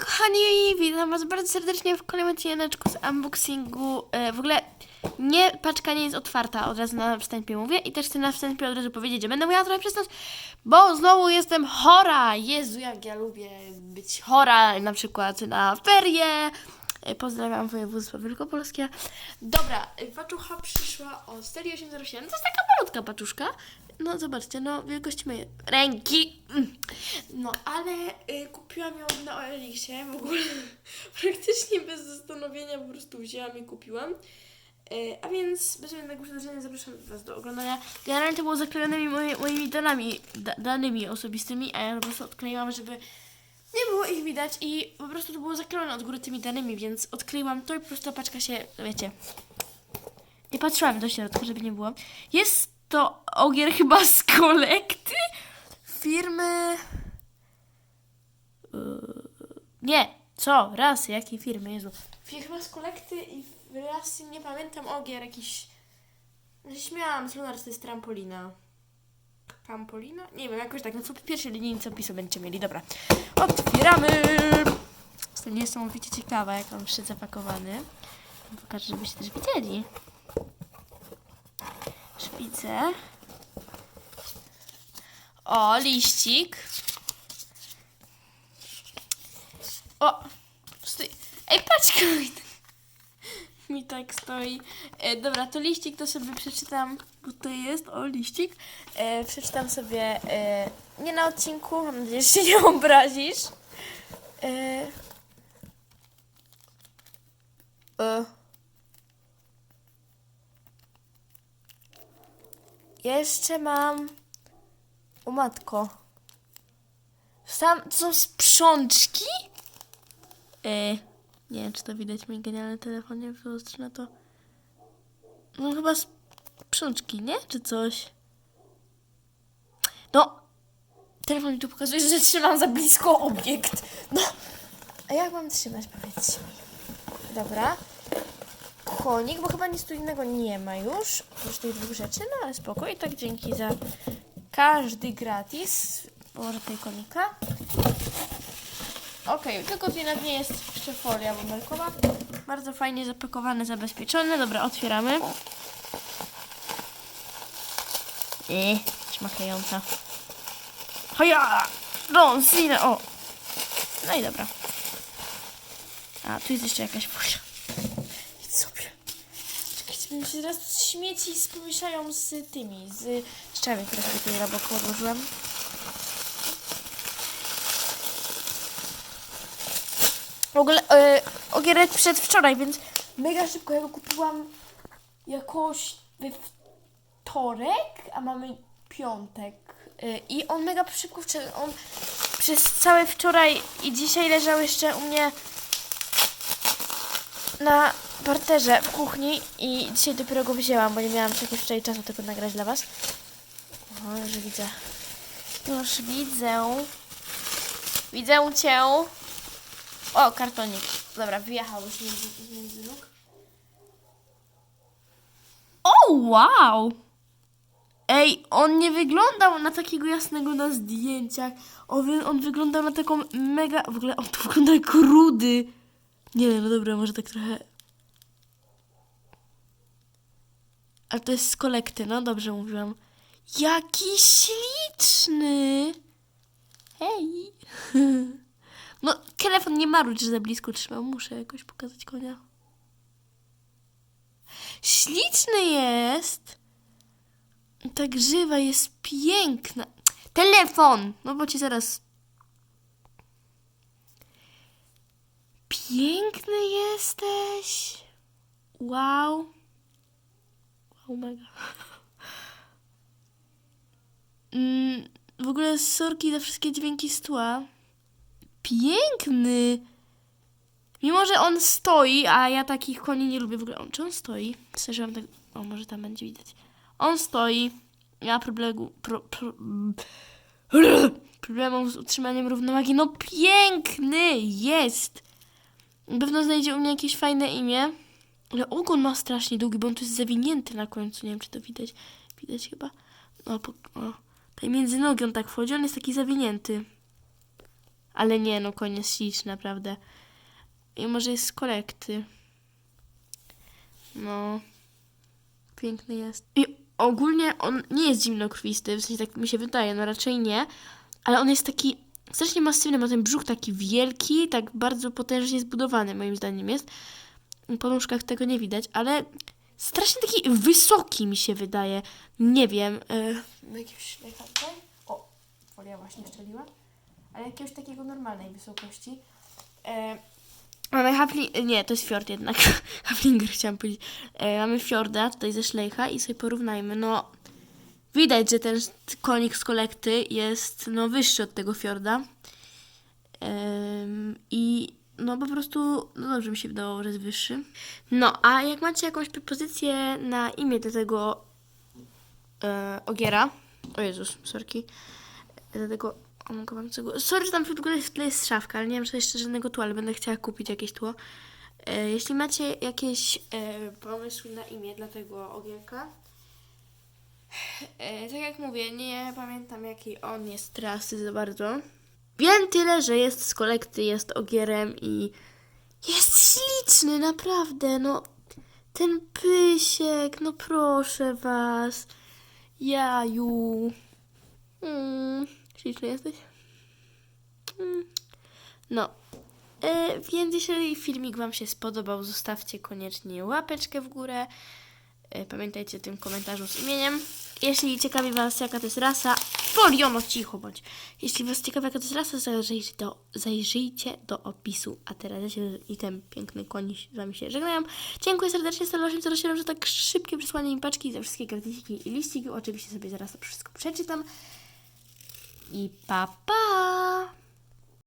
kochani, witam was bardzo serdecznie w kolejnym odcineczku z unboxingu. E, w ogóle nie, paczka nie jest otwarta, od razu na wstępie mówię i też chcę na wstępie od razu powiedzieć, że będę miała trochę przestać, bo znowu jestem chora. Jezu, jak ja lubię być chora, na przykład na ferie. E, Pozdrawiam województwo wielkopolskie. Dobra, e, paczucha przyszła o serii 807. To jest taka malutka paczuszka. No zobaczcie, no wielkość mojej ręki. Mm. No, ale y, kupiłam ją na OLX-ie w ogóle. Praktycznie bez zastanowienia po prostu wzięłam i kupiłam. Y, a więc bez żadnego przedłużenia zapraszam Was do oglądania. Generalnie to było zaklejonymi moje, moimi danymi, da, danymi osobistymi, a ja po prostu odkleiłam, żeby nie było ich widać i po prostu to było zaklejone od góry tymi danymi, więc odkleiłam to i po prostu paczka się, wiecie, nie patrzyłam do środka, żeby nie było. Jest to ogier chyba z kolekty firmy... Yy, Nie, co? Raz, jakiej firmy, Jezu. Firma z kolekty i raz, nie pamiętam, ogier jakiś... Śmiałam z Lunar, to jest trampolina. Trampolina? Nie wiem, jakoś tak, no co pierwszej linijce opisu będziecie mieli. Dobra, otwieramy! Jestem niesamowicie ciekawa, jak on przyszedł zapakowany. Pokażę, żebyście też widzieli. Szpicę. O, liścik. O, stój. Ej, patrz, kurde. Mi tak stoi. E, dobra, to liścik to sobie przeczytam. Bo to jest, o, liścik. E, przeczytam sobie e, nie na odcinku. Mam nadzieję, że się nie obrazisz. E, Jeszcze mam. O matko. Sam, to są sprzączki? E, nie wiem, czy to widać mój genialny telefon, nie wyostrzy na to. No chyba sprzączki, nie? Czy coś? No, telefon mi tu pokazuje, że trzymam za blisko obiekt. No, a jak mam trzymać, powiedzcie mi. Dobra. Konik, bo chyba nic tu innego nie ma już. Oprócz tych dwóch rzeczy, no ale spoko. I tak dzięki za każdy gratis. Położę tutaj konika. Okej, tylko tutaj na dnie jest jeszcze folia bąbelkowa. Bardzo fajnie zapakowane, zabezpieczone. Dobra, otwieramy. I szmakająca. Hoja! Don, sine, o! No i dobra. A, tu jest jeszcze jakaś folia. Idź sobie. Czekajcie, mi się teraz śmieci pomieszają z tymi, z szczami, które sobie tutaj na boku odłożyłam. W ogóle e, ogierek przedwczoraj, więc mega szybko. Ja go kupiłam jakoś we wtorek, a mamy piątek. E, I on mega szybko. On przez całe wczoraj i dzisiaj leżał jeszcze u mnie na parterze w kuchni i dzisiaj dopiero go wzięłam, bo nie miałam jakoś wczoraj czasu tego nagrać dla Was. O, już widzę. Już widzę. Widzę Cię. O, kartonik. Dobra, wyjechał już między, między nóg. O, wow! Ej, on nie wyglądał na takiego jasnego na zdjęciach. On, on wyglądał na taką mega... W ogóle on to wygląda jak rudy. Nie no dobra, może tak trochę... Ale to jest z kolekty, no dobrze mówiłam. Jaki śliczny! Hej! No, telefon nie marudź, że za blisko trzymam. Muszę jakoś pokazać konia. Śliczny jest! Ta grzywa jest piękna. Telefon! No bo ci zaraz... Piękny jesteś! Wow! Wow, mega. Mm, w ogóle sorki za wszystkie dźwięki z tła. Piękny! Mimo, że on stoi, a ja takich koni nie lubię w ogóle. Czy on stoi? Szczerze mam tak... O, może tam będzie widać. On stoi. Ja problemu... Pro, pro, problemów z utrzymaniem równowagi. No piękny jest! Na pewno znajdzie u mnie jakieś fajne imię. Ale ogon ma strasznie długi, bo on tu jest zawinięty na końcu. Nie wiem, czy to widać. Widać chyba. O, po, o. Tutaj między nogi on tak wchodzi. On jest taki zawinięty. Ale nie, no koń jest śliczny, naprawdę. I może jest z kolekty. No. Piękny jest. I ogólnie on nie jest zimnokrwisty, w sensie tak mi się wydaje, no raczej nie. Ale on jest taki strasznie masywny, ma ten brzuch taki wielki, tak bardzo potężnie zbudowany, moim zdaniem jest. Po nóżkach tego nie widać, ale strasznie taki wysoki mi się wydaje. Nie wiem. Yy, jakimś szlejchaczem? O, folia właśnie szczeliła. Ale jakiegoś takiego normalnej wysokości. E, mamy hafli... Nie, to jest fjord jednak. Haflinger chciałam powiedzieć. E, mamy fjorda tutaj ze szlejcha i sobie porównajmy. No, widać, że ten konik z kolekty jest no, wyższy od tego fjorda. Em, I no po prostu, no dobrze mi się wydawało, że jest wyższy. No, a jak macie jakąś propozycję na imię do tego e, ogiera, o Jezus, sorki, do tego, o mogę wam tego, sorry, że tam w ogóle w jest szafka, ale nie mam jeszcze żadnego tła, ale będę chciała kupić jakieś tło. E, jeśli macie jakieś e, pomysły na imię dla tego ogierka, e, tak jak mówię, nie pamiętam jakiej on jest trasy za bardzo. Wiem tyle, że jest z kolekty, jest ogierem i jest śliczny, naprawdę, no. Ten pysiek, no proszę was. Jaju. Mm, śliczny jesteś? Mm. No. E, więc jeżeli filmik wam się spodobał, zostawcie koniecznie łapeczkę w górę. E, pamiętajcie o tym komentarzu z imieniem. Jeśli ciekawi Was, jaka to jest rasa, foliono cicho bądź. Jeśli Was ciekawi, jaka to jest rasa, zajrzyjcie do, zajrzyjcie do opisu. A teraz ja się i ten piękny koń z Wami się żegnają. Dziękuję serdecznie Staloszym, co że tak szybkie przysłanie mi paczki za wszystkie gratisiki i liściki. Oczywiście sobie zaraz to wszystko przeczytam. I pa pa!